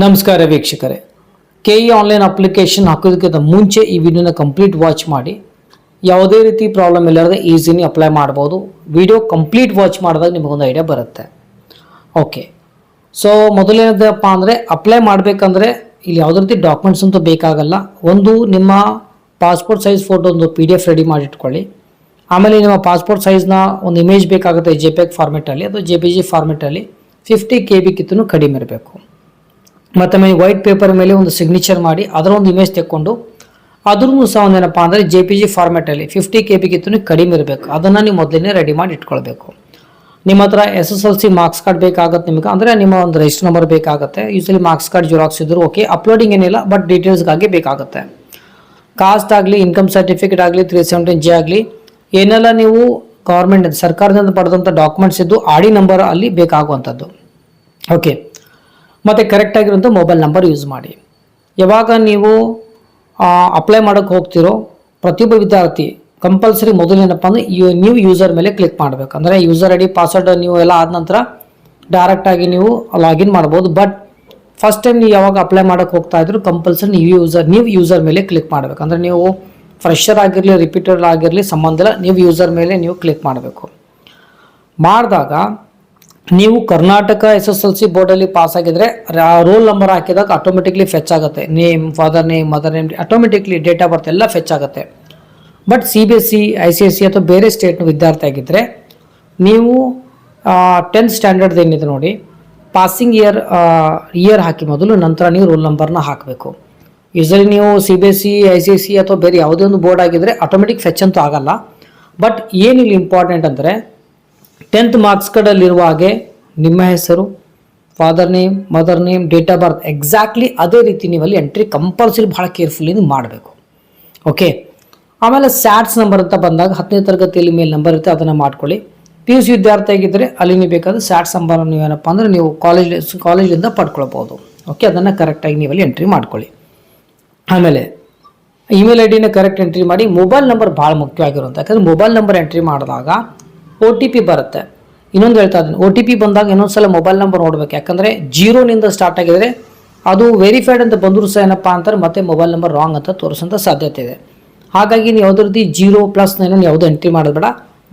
ನಮಸ್ಕಾರ ವೀಕ್ಷಕರೇ. K E online application ಹಾಕೋದಕ್ಕಿಂತ ಮುಂಚೆ ಈ ವಿಡಿಯೋನ ಕಂಪ್ಲೀಟ್ ವಾಚ್ ಮಾಡಿ. ಯಾವುದೇ ರೀತಿ ಪ್ರಾಬ್ಲಮ್ ಇಲ್ಲದೆ ಈಸಿನಿ ಅಪ್ಲೈ ಮಾಡ್ಬೋದು. ವಿಡಿಯೋ ಕಂಪ್ಲೀಟ್ ವಾಚ್ ಮಾಡಿದಾಗ ನಿಮಗೊಂದು ಐಡಿಯಾ ಬರುತ್ತೆ. ಓಕೆ ಸೊ ಮೊದಲೇನದಪ್ಪ ಅಂದರೆ ಅಪ್ಲೈ ಮಾಡಬೇಕಂದ್ರೆ ಇಲ್ಲಿ ಯಾವುದೇ ರೀತಿ ಡಾಕ್ಯುಮೆಂಟ್ಸ್ ಅಂತೂ ಬೇಕಾಗಲ್ಲ. ಒಂದು, ನಿಮ್ಮ ಪಾಸ್ಪೋರ್ಟ್ ಸೈಜ್ ಫೋಟೋ ಒಂದು ಪಿ ಡಿ ಎಫ್ ರೆಡಿ ಮಾಡಿಟ್ಕೊಳ್ಳಿ. ಆಮೇಲೆ ನಿಮ್ಮ ಪಾಸ್ಪೋರ್ಟ್ ಸೈಜ್ನ ಒಂದು ಇಮೇಜ್ ಬೇಕಾಗುತ್ತೆ ಜೆ ಪಿ ಎಕ್ ಫಾರ್ಮೆಟಲ್ಲಿ ಅಥವಾ ಜೆ ಪಿ ಜಿ ಫಾರ್ಮೆಟಲ್ಲಿ ಫಿಫ್ಟಿ ಕೆ ಬಿಕ್ಕಿಂತಲೂ ಕಡಿಮೆ ಇರಬೇಕು. ಮತ್ತು ಆಮೇಲೆ ವೈಟ್ ಪೇಪರ್ ಮೇಲೆ ಒಂದು ಸಿಗ್ನೇಚರ್ ಮಾಡಿ ಅದರ ಒಂದು ಇಮೇಜ್ ತೆಕ್ಕೊಂಡು ಅದ್ರೂ ಸಹ ಒಂದೇನಪ್ಪ ಅಂದರೆ ಜೆ ಪಿ ಜಿ ಫಾರ್ಮೆಟಲ್ಲಿ ಫಿಫ್ಟಿ ಕೆ ಬಿಗಿಂತ ಕಡಿಮೆ ಇರಬೇಕು. ಅದನ್ನು ನೀವು ಮೊದಲೇ ರೆಡಿ ಮಾಡಿ ಇಟ್ಕೊಳ್ಬೇಕು. ನಿಮ್ಮ ಹತ್ರ S S L C marks card ಬೇಕಾಗುತ್ತೆ ನಿಮಗೆ, ಅಂದರೆ ನಿಮ್ಮ ಒಂದು ರಿಜಿಸ್ಟರ್ ನಂಬರ್ ಬೇಕಾಗುತ್ತೆ. ಯೂಸಲಿ ಮಾರ್ಕ್ಸ್ ಕಾರ್ಡ್ ಜೆರಾಕ್ಸ್ ಇದ್ರು ಓಕೆ ಅಪ್ಲೋಡಿಂಗ್ ಏನಿಲ್ಲ ಬಟ್ ಡೀಟೇಲ್ಸ್ಗಾಗಿ ಬೇಕಾಗುತ್ತೆ. ಕಾಸ್ಟ್ ಆಗಲಿ ಇನ್ಕಮ್ ಸರ್ಟಿಫಿಕೇಟ್ ಆಗಲಿ ತ್ರೀ ಸೆವೆಂಟೀನ್ ಜಿ ಆಗಲಿ, ಏನೆಲ್ಲ ನೀವು ಗೌರ್ಮೆಂಟ್ ಸರ್ಕಾರದಿಂದ ಪಡೆದಂಥ ಡಾಕ್ಯುಮೆಂಟ್ಸ್ ಇದ್ದು ಆಡಿ ನಂಬರ್ ಅಲ್ಲಿ ಬೇಕಾಗುವಂಥದ್ದು. ಓಕೆ ಮತ್ತು ಕರೆಕ್ಟಾಗಿರುವಂಥ ಮೊಬೈಲ್ ನಂಬರ್ ಯೂಸ್ ಮಾಡಿ. ಯಾವಾಗ ನೀವು ಅಪ್ಲೈ ಮಾಡೋಕ್ಕೆ ಹೋಗ್ತಿರೋ ಪ್ರತಿಯೊಬ್ಬ ವಿದ್ಯಾರ್ಥಿ ಕಂಪಲ್ಸರಿ ಮೊದಲೇನಪ್ಪ ಅಂದರೆ ಯು, ನೀವು ಯೂಸರ್ ಮೇಲೆ ಕ್ಲಿಕ್ ಮಾಡಬೇಕು. ಅಂದರೆ ಯೂಸರ್ ಐ ಡಿ ಪಾಸ್ವರ್ಡ್ ನೀವು ಎಲ್ಲ ಆದ ನಂತರ ಡೈರೆಕ್ಟಾಗಿ ನೀವು ಲಾಗಿನ್ ಮಾಡ್ಬೋದು. ಬಟ್ ಫಸ್ಟ್ ಟೈಮ್ ನೀವು ಯಾವಾಗ ಅಪ್ಲೈ ಮಾಡೋಕ್ಕೆ ಹೋಗ್ತಾ ಇದ್ರು ಕಂಪಲ್ಸರಿ ನೀವು ಯೂಸರ್ ನೀವು ಯೂಸರ್ ಮೇಲೆ ಕ್ಲಿಕ್ ಮಾಡಬೇಕು. ಅಂದರೆ ನೀವು ಫ್ರೆಶರ್ ಆಗಿರಲಿ ರಿಪೀಟರ್ ಆಗಿರಲಿ ಸಂಬಂಧ ನೀವು ಯೂಸರ್ ಮೇಲೆ ನೀವು ಕ್ಲಿಕ್ ಮಾಡಬೇಕು. ಮಾಡಿದಾಗ ನೀವು Karnataka S S L C ಬೋರ್ಡಲ್ಲಿ pass ಆಗಿದ್ರೆ ರೋಲ್ ನಂಬರ್ ಹಾಕಿದಾಗ ಆಟೋಮೆಟಿಕ್ಲಿ ಫೆಚ್ ಆಗುತ್ತೆ. Name father name mother name automatically date of birth ಎಲ್ಲ ಫೆಚ್ ಆಗುತ್ತೆ. But C B S C I C S C ಅಥವಾ ಬೇರೆ ಸ್ಟೇಟ್ನ ವಿದ್ಯಾರ್ಥಿ ಆಗಿದ್ದರೆ ನೀವು ಟೆಂತ್ ಸ್ಟ್ಯಾಂಡರ್ಡ್ ಏನಿದೆ ನೋಡಿ ಪಾಸಿಂಗ್ ಇಯರ್ ಇಯರ್ ಹಾಕಿ ಮೊದಲು ನಂತರ ನೀವು ರೋಲ್ ನಂಬರ್ನ ಹಾಕಬೇಕು. ಯೂಸಲಿ ನೀವು C B S C I C S C ಅಥವಾ ಬೇರೆ ಯಾವುದೇ ಒಂದು ಬೋರ್ಡ್ ಆಗಿದ್ದರೆ ಆಟೋಮೆಟಿಕ್ ಫೆಚ್ ಅಂತೂ ಆಗಲ್ಲ. ಬಟ್ ಏನಿಲ್ಲಿ ಇಂಪಾರ್ಟೆಂಟ್ ಅಂದರೆ ಟೆಂತ್ ಮಾರ್ಕ್ಸ್ ಕಾರ್ಡಲ್ಲಿರುವ ಹಾಗೆ ನಿಮ್ಮ ಹೆಸರು father name mother name date of birth exactly ಅದೇ ರೀತಿ ನೀವಲ್ಲಿ ಎಂಟ್ರಿ ಕಂಪಲ್ಸರಿ ಭಾಳ ಕೇರ್ಫುಲ್ಲಿ ಮಾಡಬೇಕು. ಓಕೆ ಆಮೇಲೆ ಸ್ಯಾಟ್ಸ್ ನಂಬರ್ ಅಂತ ಬಂದಾಗ ಹತ್ತನೇ ತರಗತಿಯಲ್ಲಿ ಮೇಲೆ ನಂಬರ್ ಇರುತ್ತೆ, ಅದನ್ನು ಮಾಡ್ಕೊಳ್ಳಿ. ಪಿ ಯು ಸಿ ವಿದ್ಯಾರ್ಥಿ ಆಗಿದ್ದರೆ ಅಲ್ಲಿ ನೀವು ಬೇಕಾದ್ರೆ ಸ್ಯಾಟ್ಸ್ ನಂಬರ್ ನೀವೇನಪ್ಪ ಅಂದರೆ ನೀವು ಕಾಲೇಜ್ ಕಾಲೇಜಿಂದ ಪಡ್ಕೊಳ್ಬೋದು. ಓಕೆ ಅದನ್ನು ಕರೆಕ್ಟಾಗಿ ನೀವಲ್ಲಿ ಎಂಟ್ರಿ ಮಾಡ್ಕೊಳ್ಳಿ. ಆಮೇಲೆ ಇಮೇಲ್ ಐ ಡಿನ ಕರೆಕ್ಟ್ ಎಂಟ್ರಿ ಮಾಡಿ ಮೊಬೈಲ್ ನಂಬರ್ ಭಾಳ ಮುಖ್ಯವಾಗಿರುವಂಥ ಯಾಕಂದರೆ ಮೊಬೈಲ್ ನಂಬರ್ ಎಂಟ್ರಿ ಮಾಡಿದಾಗ ಒ ಟಿ ಪಿ ಬರುತ್ತೆ. ಇನ್ನೊಂದು ಹೇಳ್ತಾ ಇದ್ದೀನಿ. ಒ ಟಿ ಪಿ ಬಂದಾಗ ಇನ್ನೊಂದು ಸಲ ಮೊಬೈಲ್ ನಂಬರ್ ನೋಡ್ಬೇಕು. ಯಾಕಂದರೆ ಜೀರೋನಿಂದ ಸ್ಟಾರ್ಟ್ ಆಗಿದರೆ ಅದು ವೆರಿಫೈಡ್ ಅಂತ ಬಂದರೂ ಸಹ ಏನಪ್ಪ ಅಂತಾರೆ, ಮತ್ತೆ ಮೊಬೈಲ್ ನಂಬರ್ ರಾಂಗ್ ಅಂತ ತೋರಿಸೋಂಥ ಸಾಧ್ಯತೆ ಇದೆ. ಹಾಗಾಗಿ ನೀವು ಯಾವುದೇ ರೀತಿ ಜೀರೋ ಪ್ಲಸ್ ನೈನ್ ಯಾವುದೋ ಎಂಟ್ರಿ ಮಾಡೋದು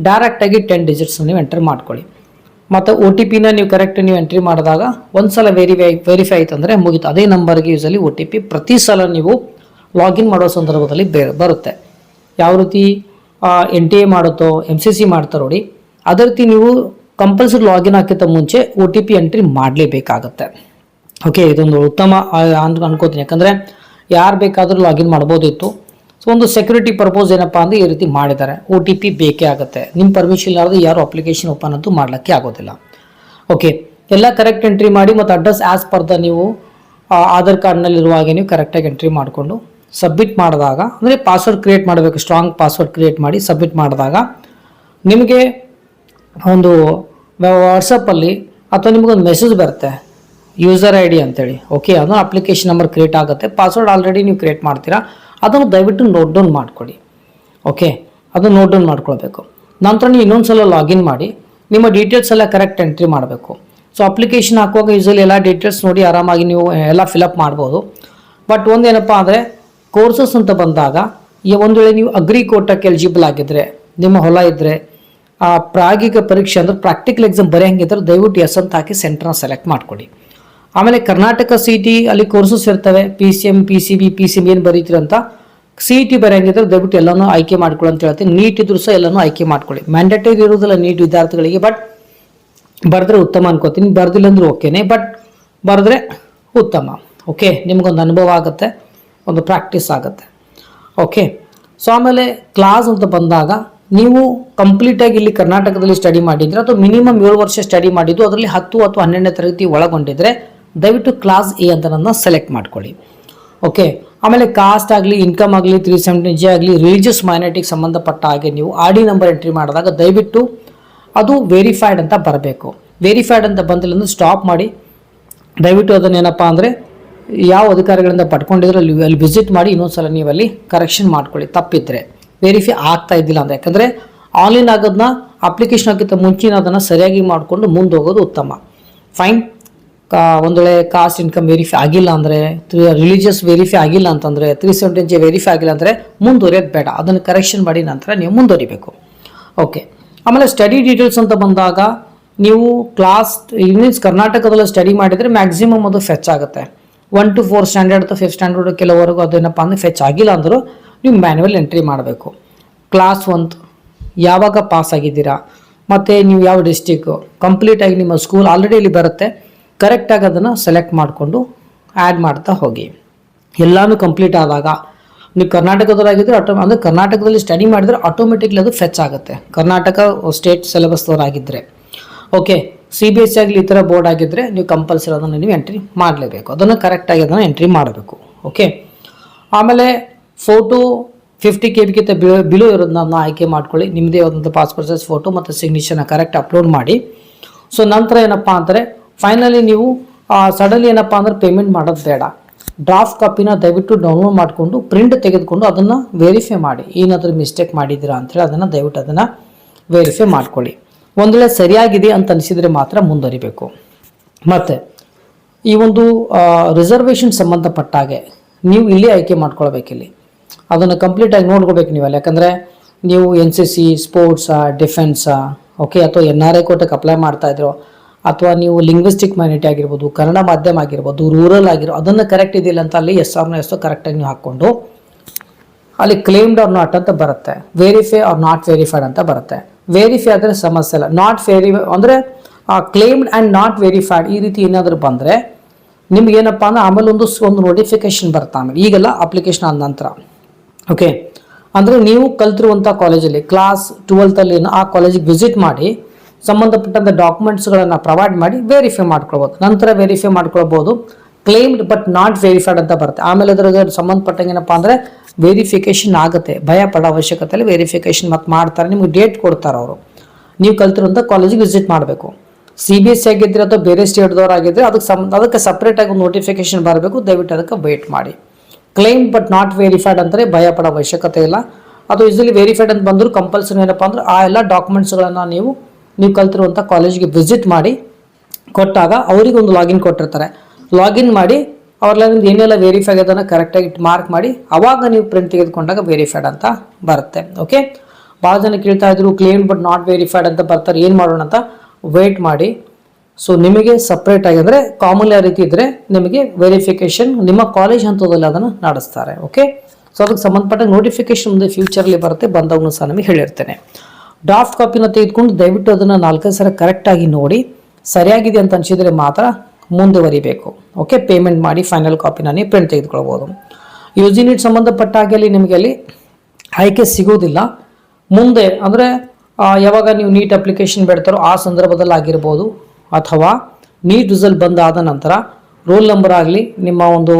ಡೈರೆಕ್ಟಾಗಿ ಟೆನ್ ಡಿಜಿಟ್ಸ್ ನೀವು ಎಂಟ್ರಿ ಮಾಡ್ಕೊಳ್ಳಿ. ಮತ್ತು ಒ ಟಿ ಪಿನ ನೀವು ಕರೆಕ್ಟ್ ನೀವು ಎಂಟ್ರಿ ಮಾಡಿದಾಗ ಒಂದು ಸಲ ವೆರಿಫೈ ವೆರಿಫೈ ಆಯ್ತು ಅಂದರೆ ಮುಗಿತು ಅದೇ ನಂಬರ್ಗೆ ಯೂಸಲಿ ಒ ಟಿ ಪಿ ಪ್ರತಿ ಸಲ ನೀವು ಲಾಗಿನ್ ಮಾಡೋ ಸಂದರ್ಭದಲ್ಲಿ ಬೇರೆ ಬರುತ್ತೆ. ಯಾವ ರೀತಿ ಎನ್ ಟಿ ಎ ಮಾಡುತ್ತೋ ಎಂ ಸಿ ಸಿ ಮಾಡ್ತಾರೋ ನೋಡಿ. ಅದೇ ರೀತಿ ನೀವು ಕಂಪಲ್ಸರಿ ಲಾಗಿನ್ ಹಾಕಿದ ಮುಂಚೆ ಒ ಟಿ ಪಿ ಎಂಟ್ರಿ ಮಾಡಲೇಬೇಕಾಗತ್ತೆ. ಓಕೆ ಇದೊಂದು ಉತ್ತಮ ಅಂತ ಅನ್ಕೋತೀನಿ. ಯಾಕಂದರೆ ಯಾರು ಬೇಕಾದರೂ ಲಾಗಿನ್ ಮಾಡ್ಬೋದಿತ್ತು. ಸೊ ಒಂದು ಸೆಕ್ಯೂರಿಟಿ ಪರ್ಪೋಸ್ ಏನಪ್ಪ ಅಂದರೆ ಈ ರೀತಿ ಮಾಡಿದ್ದಾರೆ. ಒ ಟಿ ಪಿ ಬೇಕೇ ಆಗುತ್ತೆ. ನಿಮ್ಮ ಪರ್ಮಿಷನ್ ಇಲ್ಲಾರ್ದು ಯಾರು ಅಪ್ಲಿಕೇಶನ್ ಓಪನ್ ಅಂತೂ ಮಾಡಲಿಕ್ಕೆ ಆಗೋದಿಲ್ಲ. ಓಕೆ ಎಲ್ಲ ಕರೆಕ್ಟ್ ಎಂಟ್ರಿ ಮಾಡಿ ಮತ್ತು ಅಡ್ರೆಸ್ ಆ್ಯಸ್ ಪರ್ ದ ನೀವು ಆಧಾರ್ ಕಾರ್ಡ್ನಲ್ಲಿರುವ ಹಾಗೆ ನೀವು ಕರೆಕ್ಟಾಗಿ ಎಂಟ್ರಿ ಮಾಡಿಕೊಂಡು ಸಬ್ಮಿಟ್ ಮಾಡಿದಾಗ, ಅಂದರೆ ಪಾಸ್ವರ್ಡ್ ಕ್ರಿಯೇಟ್ ಮಾಡಬೇಕು ಸ್ಟ್ರಾಂಗ್ ಪಾಸ್ವರ್ಡ್ ಕ್ರಿಯೇಟ್ ಮಾಡಿ ಸಬ್ಮಿಟ್ ಮಾಡಿದಾಗ, ನಿಮಗೆ ಒಂದು ವಾಟ್ಸಪ್ಪಲ್ಲಿ ಅಥವಾ ನಿಮಗೊಂದು ಮೆಸೇಜ್ ಬರುತ್ತೆ. ಯೂಸರ್ ಐ ಡಿ ಅಂತೇಳಿ. ಓಕೆ ಅದು ಅಪ್ಲಿಕೇಶನ್ ನಂಬರ್ ಕ್ರಿಯೇಟ್ ಆಗುತ್ತೆ. ಪಾಸ್ವರ್ಡ್ ಆಲ್ರೆಡಿ ನೀವು ಕ್ರಿಯೇಟ್ ಮಾಡ್ತೀರಾ. ಅದನ್ನು ದಯವಿಟ್ಟು ನೋಟ್ ಡೌನ್ ಮಾಡ್ಕೊಳ್ಳಿ. ಓಕೆ ಅದನ್ನು ನೋಟ್ ಡೌನ್ ಮಾಡ್ಕೊಳ್ಬೇಕು. ನಂತರ ನೀವು ಇನ್ನೊಂದು ಸಲ ಲಾಗಿನ್ ಮಾಡಿ. ನಿಮ್ಮ ಡೀಟೇಲ್ಸ್ ಎಲ್ಲ ಕರೆಕ್ಟ್ ಎಂಟ್ರಿ ಮಾಡಬೇಕು. ಸೊ ಅಪ್ಲಿಕೇಶನ್ ಹಾಕುವಾಗ ಯೂಸಲಿ ಎಲ್ಲ ಡೀಟೇಲ್ಸ್ ನೋಡಿ ಆರಾಮಾಗಿ ನೀವು ಎಲ್ಲ ಫಿಲಪ್ ಮಾಡ್ಬೋದು. ಬಟ್ ಒಂದೇನಪ್ಪ ಅಂದರೆ ಕೋರ್ಸಸ್ ಅಂತ ಬಂದಾಗ, ಈ ಒಂದು ವೇಳೆ ನೀವು ಅಗ್ರಿ ಕೋಟಕ್ಕೆ ಎಲಿಜಿಬಲ್ ಆಗಿದ್ದರೆ ನಿಮ್ಮ ಹೊಲ ಇದ್ದರೆ ಆ ಪ್ರಾಗಿಕ ಪರೀಕ್ಷೆ ಅಂದ್ರೆ ಪ್ರಾಕ್ಟಿಕಲ್ ಎಕ್ಸಾಮ್ ಬರೆಯಂಗಿದ್ರೆ ದಯವಿಟ್ಟು ಎಸ್ ಅಂತ ಹಾಕಿ ಸೆಂಟ್ರನ್ನ ಸೆಲೆಕ್ಟ್ ಮಾಡ್ಕೊಳ್ಳಿ ಆಮೇಲೆ ಕರ್ನಾಟಕ ಸಿ ಟಿ ಅಲ್ಲಿ ಕೋರ್ಸಸ್ ಇರ್ತವೆ P C M P C B P C B ಏನು ಬರೀತೀರಂತ ಸಿ ಇ ಟಿ ಬರೆಯಂಗಿದ್ರೆ ದಯವಿಟ್ಟು ಎಲ್ಲನೂ ಆಯ್ಕೆ ಮಾಡ್ಕೊಳ್ಳಿ ಅಂತ ಹೇಳ್ತೀನಿ. ನೀಟ್ ಇದ್ರೂ ಸಹ ಎಲ್ಲನೂ ಆಯ್ಕೆ ಮಾಡ್ಕೊಳ್ಳಿ ಮ್ಯಾಂಡೇಟರಿ ಇರೋದಿಲ್ಲ ನೀಟ್ ವಿದ್ಯಾರ್ಥಿಗಳಿಗೆ ಬಟ್ ಬರೆದ್ರೆ ಉತ್ತಮ ಅನ್ಕೋತೀನಿ. ಬರ್ದಿಲ್ಲ ಅಂದ್ರೆ ಓಕೆನೆ ಬಟ್ ಬರೆದ್ರೆ ಉತ್ತಮ. ಓಕೆ ನಿಮಗೊಂದು ಅನುಭವ ಆಗುತ್ತೆ, ಒಂದು ಪ್ರಾಕ್ಟೀಸ್ ಆಗುತ್ತೆ. ಓಕೆ ಸೊ ಆಮೇಲೆ ಕ್ಲಾಸ್ ಅಂತ ಬಂದಾಗ ನೀವು ಕಂಪ್ಲೀಟಾಗಿ ಇಲ್ಲಿ ಕರ್ನಾಟಕದಲ್ಲಿ ಸ್ಟಡಿ ಮಾಡಿದ್ರೆ ಅಥವಾ ಮಿನಿಮಮ್ ಏಳು ವರ್ಷ ಸ್ಟಡಿ ಮಾಡಿದ್ದು ಅದರಲ್ಲಿ ಹತ್ತು ಅಥವಾ ಹನ್ನೆರಡನೇ ತರಗತಿ ಒಳಗೊಂಡಿದ್ರೆ ದಯವಿಟ್ಟು ಕ್ಲಾಸ್ ಎ ಅಂತ ಸೆಲೆಕ್ಟ್ ಮಾಡ್ಕೊಳ್ಳಿ. ಓಕೆ ಆಮೇಲೆ ಕಾಸ್ಟ್ ಆಗಲಿ ಇನ್ಕಮ್ ಆಗಲಿ ತ್ರೀ ಸೆವೆಂಟಿ ಜಿ ಆಗಲಿ ರಿಲಿಜಿಯಸ್ ಮೈನಾರಿಟಿಗೆ ಸಂಬಂಧಪಟ್ಟ ಹಾಗೆ ನೀವು ಆರ್ ಡಿ ನಂಬರ್ ಎಂಟ್ರಿ ಮಾಡಿದಾಗ ದಯವಿಟ್ಟು ಅದು ವೆರಿಫೈಡ್ ಅಂತ ಬರಬೇಕು. ವೆರಿಫೈಡ್ ಅಂತ ಬಂದಿಲ್ಲ ಅಂದ್ರೆ ಸ್ಟಾಪ್ ಮಾಡಿ. ದಯವಿಟ್ಟು ಅದನ್ನೇನಪ್ಪ ಅಂದರೆ ಯಾವ ಅಧಿಕಾರಿಗಳಿಂದ ಪಡ್ಕೊಂಡಿದ್ರೆ ಅಲ್ಲಿ ಅಲ್ಲಿ ವಿಸಿಟ್ ಮಾಡಿ ಇನ್ನೊಂದ್ಸಲ ನೀವು ಅಲ್ಲಿ ಕರೆಕ್ಷನ್ ಮಾಡ್ಕೊಳ್ಳಿ. ತಪ್ಪಿದ್ರೆ. ವೆರಿಫೈ ಆಗ್ತಾ ಇದ್ದಿಲ್ಲ ಅಂದರೆ. ಯಾಕಂದರೆ ಆನ್ಲೈನ್ ಆಗೋದನ್ನ ಅಪ್ಲಿಕೇಶನ್ ಹಾಕಿಂತ ಮುಂಚಿನ ಅದನ್ನು ಸರಿಯಾಗಿ ಮಾಡಿಕೊಂಡು ಮುಂದೆ ಹೋಗೋದು ಉತ್ತಮ. ಫೈನ್ ಕಾ ಒಂದು ವೇಳೆ ಕಾಸ್ಟ್ ಇನ್ಕಮ್ ವೆರಿಫೈ ಆಗಿಲ್ಲ ಅಂದರೆ, ತ್ರೀ ರಿಲಿಜಿಯಸ್ ವೆರಿಫೈ ಆಗಿಲ್ಲ ಅಂತಂದರೆ ತ್ರೀ ಸೆವೆಂಟಿ ವೆರಿಫೈ ಆಗಿಲ್ಲ ಅಂದರೆ ಮುಂದುವರಿಯೋದು ಬೇಡ. ಅದನ್ನು ಕರೆಕ್ಷನ್ ಮಾಡಿ ನಂತರ ನೀವು ಮುಂದುವರಿಬೇಕು ಓಕೆ ಆಮೇಲೆ ಸ್ಟಡಿ ಡೀಟೇಲ್ಸ್ ಅಂತ ಬಂದಾಗ, ನೀವು ಕ್ಲಾಸ್ ಮೀನ್ಸ್ ಕರ್ನಾಟಕದಲ್ಲಿ ಸ್ಟಡಿ ಮಾಡಿದರೆ ಮ್ಯಾಕ್ಸಿಮಮ್ ಅದು ಫೆಚ್ ಆಗುತ್ತೆ. ಒನ್ ಟು ಫೋರ್ ಸ್ಟ್ಯಾಂಡರ್ಡ್ ಅಥವಾ ಫಿಫ್ತ್ ಸ್ಟ್ಯಾಂಡರ್ಡ್ ಕೆಲವರೆಗೂ ಅದೇನಪ್ಪ ಅಂದರೆ ಫೆಚ್ ಆಗಿಲ್ಲ ಅಂದರೂ ನೀವು ಮ್ಯಾನ್ಯಲ್ ಎಂಟ್ರಿ ಮಾಡಬೇಕು. ಕ್ಲಾಸ್ ಒಂದು, ಯಾವಾಗ ಪಾಸ್ ಆಗಿದ್ದೀರಾ? ಮತ್ತು ನೀವು ಯಾವ ಡಿಸ್ಟಿಕ್ಕು ಕಂಪ್ಲೀಟಾಗಿ ನಿಮ್ಮ ಸ್ಕೂಲ್ ಆಲ್ರೆಡಿ ಇಲ್ಲಿ ಬರುತ್ತೆ. ಕರೆಕ್ಟಾಗಿ ಅದನ್ನು ಸೆಲೆಕ್ಟ್ ಮಾಡಿಕೊಂಡು ಆ್ಯಡ್ ಮಾಡ್ತಾ ಹೋಗಿ. ಎಲ್ಲಾನು ಕಂಪ್ಲೀಟ್ ಆದಾಗ, ನೀವು ಕರ್ನಾಟಕದವರಾಗಿದ್ದರೆ ಆಟೋ ಅಂದರೆ ಕರ್ನಾಟಕದಲ್ಲಿ ಸ್ಟಡಿ ಮಾಡಿದರೆ ಆಟೋಮೆಟಿಕ್ಲಿ ಅದು ಫೆಚ್ ಆಗುತ್ತೆ. Karnataka state ಸಿಲೆಬಸ್ದವರಾಗಿದ್ದರೆ okay C B S C ಆಗಲಿ ಈ ಥರ ಬೋರ್ಡ್ ಆಗಿದ್ದರೆ ನೀವು ಕಂಪಲ್ಸರಿ ಅದನ್ನು ನೀವು ಎಂಟ್ರಿ ಮಾಡಲೇಬೇಕು. ಅದನ್ನು ಕರೆಕ್ಟಾಗಿ ಅದನ್ನು ಎಂಟ್ರಿ ಮಾಡಬೇಕು. ಓಕೆ ಆಮೇಲೆ ಫೋಟೋ ಫಿಫ್ಟಿ ಕೆ ಬಿಗಿಂತ ಬಿಲೋ ಇರೋದನ್ನ ಆಯ್ಕೆ ಮಾಡ್ಕೊಳ್ಳಿ. ನಿಮ್ಮದೇ ಆದಂಥ ಪಾಸ್ಪೋರ್ಟ್ ಸೈಜ್ ಫೋಟೋ ಮತ್ತು ಸಿಗ್ನೇಚರ್ನ ಕರೆಕ್ಟ್ ಅಪ್ಲೋಡ್ ಮಾಡಿ. ಸೊ ನಂತರ ಏನಪ್ಪ ಅಂದರೆ ಫೈನಲಿ ನೀವು ಸಡನ್ಲಿ ಏನಪ್ಪ ಅಂದರೆ ಪೇಮೆಂಟ್ ಮಾಡೋದು ಬೇಡ. ಡ್ರಾಫ್ಟ್ ಕಾಪಿನ ದಯವಿಟ್ಟು ಡೌನ್ಲೋಡ್ ಮಾಡಿಕೊಂಡು ಪ್ರಿಂಟ್ ತೆಗೆದುಕೊಂಡು ಅದನ್ನು ವೆರಿಫೈ ಮಾಡಿ. ಏನಾದರೂ ಮಿಸ್ಟೇಕ್ ಮಾಡಿದ್ದೀರಾ ಅಂತೇಳಿ ಅದನ್ನು ದಯವಿಟ್ಟು ಅದನ್ನು ವೆರಿಫೈ ಮಾಡ್ಕೊಳ್ಳಿ. ಒಂದು ವೇಳೆ ಸರಿಯಾಗಿದೆ ಅಂತ ಅನಿಸಿದರೆ ಮಾತ್ರ ಮುಂದುವರಿಬೇಕು. ಮತ್ತು, ಈ ಒಂದು ರಿಸರ್ವೇಷನ್ ಸಂಬಂಧಪಟ್ಟ ಹಾಗೆ ನೀವು ಇಲ್ಲಿ ಆಯ್ಕೆ ಮಾಡ್ಕೊಳ್ಬೇಕಿಲ್ಲಿ. ಅದನ್ನು ಕಂಪ್ಲೀಟಾಗಿ ನೋಡ್ಕೋಬೇಕು ನೀವಲ್ಲಿ. ಯಾಕಂದರೆ ನೀವು ಎನ್ ಸಿ ಸಿ ಸ್ಪೋರ್ಟ್ಸಾ ಡಿಫೆನ್ಸಾ ಓಕೆ ಅಥವಾ ಎನ್ ಆರ್ ಐ ಕೋಟಕ್ಕೆ ಅಪ್ಲೈ ಮಾಡ್ತಾ ಇದ್ರು, ಅಥವಾ ನೀವು ಲಿಂಗ್ವಿಸ್ಟಿಕ್ ಮೈನಿಟಿ ಆಗಿರ್ಬೋದು, ಕನ್ನಡ ಮಾಧ್ಯಮ ಆಗಿರ್ಬೋದು ರೂರಲ್ ಆಗಿರೋ, ಅದನ್ನು ಕರೆಕ್ಟ್ ಇದಿಲ್ಲ ಅಂತ ಅಲ್ಲಿ ಎಸ್ ಆರ್ನ ಎಸ್ ಕರೆಕ್ಟಾಗಿ ನೀವು ಹಾಕ್ಕೊಂಡು, ಅಲ್ಲಿ ಕ್ಲೇಮ್ಡ್ ಆರ್ ನಾಟ್ ಅಂತ ಬರುತ್ತೆ. ವೆರಿಫೈ ಆರ್ ನಾಟ್ ವೆರಿಫೈಡ್ ಅಂತ ಬರುತ್ತೆ. ವೆರಿಫೈ ಆದರೆ ಸಮಸ್ಯೆ ಇಲ್ಲ. ನಾಟ್ ವೆರಿ ಅಂದರೆ ಕ್ಲೇಮ್ಡ್ ಆ್ಯಂಡ್ ನಾಟ್ ವೆರಿಫೈಡ್ ಈ ರೀತಿ ಏನಾದರೂ ಬಂದರೆ, ನಿಮ್ಗೆ ಏನಪ್ಪ ಅಂದ್ರೆ ಆಮೇಲೆ ಒಂದು ಒಂದು ನೋಟಿಫಿಕೇಶನ್ ಬರುತ್ತೆ ಆಮೇಲೆ. ಈಗೆಲ್ಲ ಅಪ್ಲಿಕೇಶನ್ ಆದ ನಂತರ. ಓಕೆ ಅಂದರೆ ನೀವು ಕಲ್ತಿರುವಂಥ ಕಾಲೇಜಲ್ಲಿ ಕ್ಲಾಸ್ ಟ್ವೆಲ್ತಲ್ಲಿ ಆ ಕಾಲೇಜಿಗೆ ವಿಸಿಟ್ ಮಾಡಿ ಸಂಬಂಧಪಟ್ಟಂಥ ಡಾಕ್ಯುಮೆಂಟ್ಸ್ಗಳನ್ನು ಪ್ರೊವೈಡ್ ಮಾಡಿ ವೆರಿಫೈ ಮಾಡ್ಕೊಳ್ಬೋದು. ನಂತರ ವೆರಿಫೈ ಮಾಡ್ಕೊಳ್ಬೋದು. ಕ್ಲೇಮ್ಡ್ ಬಟ್ ನಾಟ್ ವೆರಿಫೈಡ್ ಅಂತ ಬರುತ್ತೆ. ಆಮೇಲೆ ಅದರ ಸಂಬಂಧಪಟ್ಟಂಗೆ ಏನಪ್ಪ ಅಂದರೆ ವೆರಿಫಿಕೇಷನ್ ಆಗುತ್ತೆ. ಭಯ ಪಡೋ ಅವಶ್ಯಕತೆ ವೆರಿಫಿಕೇಷನ್ ಮತ್ತೆ ಮಾಡ್ತಾರೆ. ನಿಮ್ಗೆ ಡೇಟ್ ಕೊಡ್ತಾರೆ ಅವರು. ನೀವು ಕಲ್ತಿರುವಂಥ ಕಾಲೇಜಿಗೆ ವಿಸಿಟ್ ಮಾಡಬೇಕು. ಸಿ ಬಿ ಎಸ್ ಸಿ ಆಗಿದ್ದರೆ ಅಥವಾ ಬೇರೆ ಸ್ಟೇಟ್ದವ್ರು ಆಗಿದ್ದರೆ ಅದಕ್ಕೆ ಸಂ ಅದಕ್ಕೆ ಸಪ್ರೇಟಾಗಿ ನೋಟಿಫಿಕೇಷನ್ ಬರಬೇಕು. ದಯವಿಟ್ಟು ಅದಕ್ಕೆ ವೆಯ್ಟ್ ಮಾಡಿ. ಕ್ಲೈಮ್ ಬಟ್ ನಾಟ್ ವೆರಿಫೈಡ್ ಅಂದರೆ ಭಯ ಪಡೋ ಅವಶ್ಯಕತೆ ಇಲ್ಲ. ಅದು ಈಸಿಲಿ ವೆರಿಫೈಡ್ ಅಂತ ಬಂದರೂ ಕಂಪಲ್ಸರಿ ಏನಪ್ಪ ಅಂದ್ರೆ ಆ ಎಲ್ಲ ಡಾಕ್ಯುಮೆಂಟ್ಸ್ಗಳನ್ನು ನೀವು ನೀವು ಕಲ್ತಿರುವಂಥ ಕಾಲೇಜಿಗೆ ವಿಸಿಟ್ ಮಾಡಿ ಕೊಟ್ಟಾಗ ಅವರಿಗೆ ಒಂದು ಲಾಗಿನ್ ಕೊಟ್ಟಿರ್ತಾರೆ. ಲಾಗಿನ್ ಮಾಡಿ ಅವ್ರಲ್ಲಿಂದ ಏನೆಲ್ಲ ವೆರಿಫೈ ಆಗೋದನ್ನು ಕರೆಕ್ಟಾಗಿ ಮಾರ್ಕ್ ಮಾಡಿ ಅವಾಗ ನೀವು ಪ್ರಿಂಟ್ ತೆಗೆದುಕೊಂಡಾಗ ವೆರಿಫೈಡ್ ಅಂತ ಬರುತ್ತೆ. ಓಕೆ ಭಾಳ ಜನ ಕೇಳ್ತಾ ಇದ್ರು ಕ್ಲೇಮ್ ಬಟ್ ನಾಟ್ ವೆರಿಫೈಡ್ ಅಂತ ಬರ್ತಾರೆ, ಏನು ಮಾಡೋಣ ಅಂತ ವೇಟ್ ಮಾಡಿ. ಸೊ ನಿಮಗೆ ಸಪ್ರೇಟ್ ಆಗಿ ಅಂದರೆ ಕಾಮನ್ ಯಾವ ರೀತಿ ಇದ್ದರೆ ನಿಮಗೆ ವೆರಿಫಿಕೇಶನ್ ನಿಮ್ಮ ಕಾಲೇಜ್ ಹಂತದಲ್ಲಿ ಅದನ್ನು ನಡೆಸ್ತಾರೆ ಓಕೆ ಸೊ ಅದಕ್ಕೆ ಸಂಬಂಧಪಟ್ಟ ನೋಟಿಫಿಕೇಶನ್ ಮುಂದೆ ಫ್ಯೂಚರಲ್ಲಿ ಬರುತ್ತೆ, ಬಂದವನು ಸಹ ನಿಮಗೆ ಹೇಳಿರ್ತೇನೆ. ಡ್ರಾಫ್ಟ್ ಕಾಪಿನ ತೆಗೆದುಕೊಂಡು ದಯವಿಟ್ಟು ಅದನ್ನು ನಾಲ್ಕೈದು ಸಲ ಕರೆಕ್ಟಾಗಿ ನೋಡಿ, ಸರಿಯಾಗಿದೆ ಅಂತ ಅನಿಸಿದರೆ ಮಾತ್ರ ಮುಂದುವರಿಬೇಕು ಓಕೆ ಪೇಮೆಂಟ್ ಮಾಡಿ ಫೈನಲ್ ಕಾಪಿನ ನೀವು ಪ್ರಿಂಟ್ ತೆಗೆದುಕೊಳ್ಬೋದು. ಯೂಸ್ ಯೂನಿಟ್ ಸಂಬಂಧಪಟ್ಟ ಹಾಗೆ ಅಲ್ಲಿ ನಿಮಗೆ ಅಲ್ಲಿ ಆಯ್ಕೆ ಸಿಗೋದಿಲ್ಲ. ಮುಂದೆ ಅಂದರೆ ಯಾವಾಗ ನೀವು ನೀಟ್ ಅಪ್ಲಿಕೇಶನ್ ಬಿಡ್ತಾರೋ ಆ ಸಂದರ್ಭದಲ್ಲಿ ಆಗಿರ್ಬೋದು. ಅಥವಾ ನೀಟ್ ರಿಸಲ್ಟ್ ಬಂದಾದ ನಂತರ ರೋಲ್ ನಂಬರ್ ಆಗಲಿ, ನಿಮ್ಮ ಒಂದು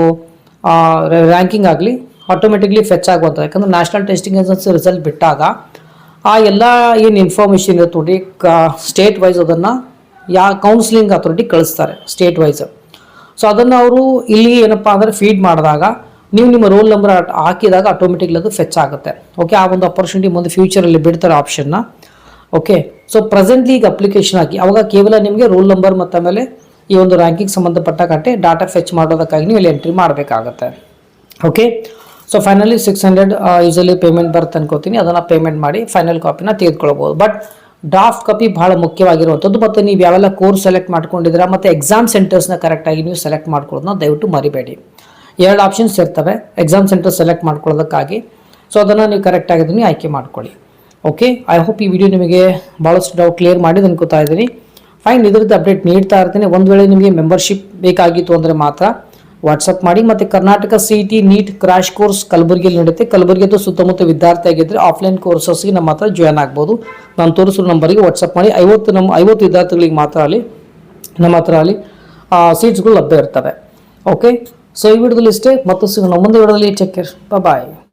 ರ್ಯಾಂಕಿಂಗ್ ಆಗಲಿ ಆಟೋಮೆಟಿಕ್ಲಿ ಫೆಚ್ ಆಗುವಂಥದ್ದು. ಯಾಕಂದರೆ ನ್ಯಾಷನಲ್ ಟೆಸ್ಟಿಂಗ್ ಏಜೆನ್ಸಿ ರಿಸಲ್ಟ್ ಬಿಟ್ಟಾಗ ಆ ಎಲ್ಲ ಏನು ಇನ್ಫಾರ್ಮೇಷನ್ ಇರುತ್ತೆ ಕ ಸ್ಟೇಟ್ ವೈಸ್ ಅದನ್ನು ಯಾ ಕೌನ್ಸಿಲಿಂಗ್ ಅಥಾರಿಟಿ ಕಳಿಸ್ತಾರೆ ಸ್ಟೇಟ್ ವೈಸ್ ಸೊ ಅದನ್ನು ಅವರು ಇಲ್ಲಿ ಏನಪ್ಪ ಅಂದರೆ ಫೀಡ್ ಮಾಡಿದಾಗ ನೀವು ನಿಮ್ಮ ರೋಲ್ ನಂಬರ್ ಹಾಕಿದಾಗ ಆಟೋಮೆಟಿಕ್ಲಿ ಅದು ಫೆಚ್ ಆಗುತ್ತೆ. ಓಕೆ ಆ ಒಂದು ಅಪರ್ಚುನಿಟಿ ಮುಂದೆ ಫ್ಯೂಚರಲ್ಲಿ ಬಿಡ್ತಾರೆ ಆಪ್ಷನ್ನ ಓಕೆ ಸೊ ಪ್ರೆಸೆಂಟ್ಲಿ ಈಗ ಅಪ್ಲಿಕೇಶನ್ ಹಾಕಿ ಅವಾಗ ಕೇವಲ ನಿಮಗೆ ರೋಲ್ ನಂಬರ್ ಮತ್ತು ಆಮೇಲೆ ಈ ಒಂದು ರ್ಯಾಂಕಿಂಗ್ ಸಂಬಂಧಪಟ್ಟ ಕಟ್ಟೆ ಡಾಟಾ ಫೆಚ್ ಮಾಡೋದಕ್ಕಾಗಿ ನೀವು ಇಲ್ಲಿ ಎಂಟ್ರಿ ಮಾಡಬೇಕಾಗತ್ತೆ. Okay so finally six hundred usually payment ಬರುತ್ತೆ ಅನ್ಕೋತೀನಿ. ಅದನ್ನು ಪೇಮೆಂಟ್ ಮಾಡಿ ಫೈನಲ್ ಕಾಪಿನ ತೆಗೆದುಕೊಳ್ಬೋದು. ಬಟ್ ಡ್ರಾಫ್ಟ್ ಕಾಪಿ ಬಹಳ ಮುಖ್ಯವಾಗಿರುವಂಥದ್ದು ಮತ್ತು ನೀವು ಯಾವೆಲ್ಲ ಕೋರ್ಸ್ ಸೆಲೆಕ್ಟ್ ಮಾಡ್ಕೊಂಡಿದ್ದೀರಾ ಮತ್ತು ಎಕ್ಸಾಮ್ ಸೆಂಟರ್ಸ್ನ ಕರೆಕ್ಟಾಗಿ ನೀವು ಸೆಲೆಕ್ಟ್ ಮಾಡ್ಕೊಳ್ಳೋದನ್ನ ದಯವಿಟ್ಟು ಮರಿಬೇಡಿ. ಎರಡು ಆಪ್ಷನ್ಸ್ ಇರ್ತವೆ. ಎಕ್ಸಾಮ್ ಸೆಂಟರ್ ಸೆಲೆಕ್ಟ್ ಮಾಡ್ಕೊಳ್ಳೋದಕ್ಕಾಗಿ. ಸೊ ಅದನ್ನು ನೀವು ಕರೆಕ್ಟಾಗಿ ನೀವು ಆಯ್ಕೆ ಮಾಡ್ಕೊಳ್ಳಿ. ಓಕೆ ಐ ಹೋಪ್ ಈ ವಿಡಿಯೋ ನಿಮಗೆ ಭಾಳಷ್ಟು ಡೌಟ್ ಕ್ಲಿಯರ್ ಮಾಡಿದ ಅನ್ಕೋತಾ ಇದ್ದೀನಿ. ಫೈನ್ ಇದರದ್ದು ಅಪ್ಡೇಟ್ ನೀಡ್ತಾ ಇರ್ತೀನಿ. ಒಂದು ವೇಳೆ ನಿಮಗೆ ಮೆಂಬರ್ಶಿಪ್ ಬೇಕಾಗಿತ್ತು ಅಂದರೆ ಮಾತ್ರ ವಾಟ್ಸಪ್ ಮಾಡಿ. ಮತ್ತು Karnataka C T NEET crash course ಕಲಬುರಗಿಯಲ್ಲಿ ನಡೆಯುತ್ತೆ. ಕಲಬುರಗಿದ್ದು ಸುತ್ತಮುತ್ತ ವಿದ್ಯಾರ್ಥಿ ಆಗಿದ್ದರೆ ಆಫ್ಲೈನ್ ಕೋರ್ಸಸ್ಗೆ ನಮ್ಮ ಹತ್ರ ಜಾಯ್ನ್ ಆಗ್ಬೋದು. ನಾನು ತೋರಿಸೋ ನಂಬರಿಗೆ ವಾಟ್ಸಪ್ ಮಾಡಿ. ಐವತ್ತು ನಮ್ಮ ಐವತ್ತು ವಿದ್ಯಾರ್ಥಿಗಳಿಗೆ ಮಾತ್ರ ಅಲ್ಲಿ, ನಮ್ಮ ಹತ್ರ ಅಲ್ಲಿ ಸೀಟ್ಸ್ಗಳು ಲಭ್ಯ ಇರ್ತವೆ. ಓಕೆ ಸೊ ಈ ವಿಡಿಯೋದಲ್ಲಿ ಇಷ್ಟೇ ಮತ್ತು ನಮ್ಮ ಮುಂದೆ ವಿಡಿಯೋದಲ್ಲಿ ಚೆಕ್ ಬಾಯ್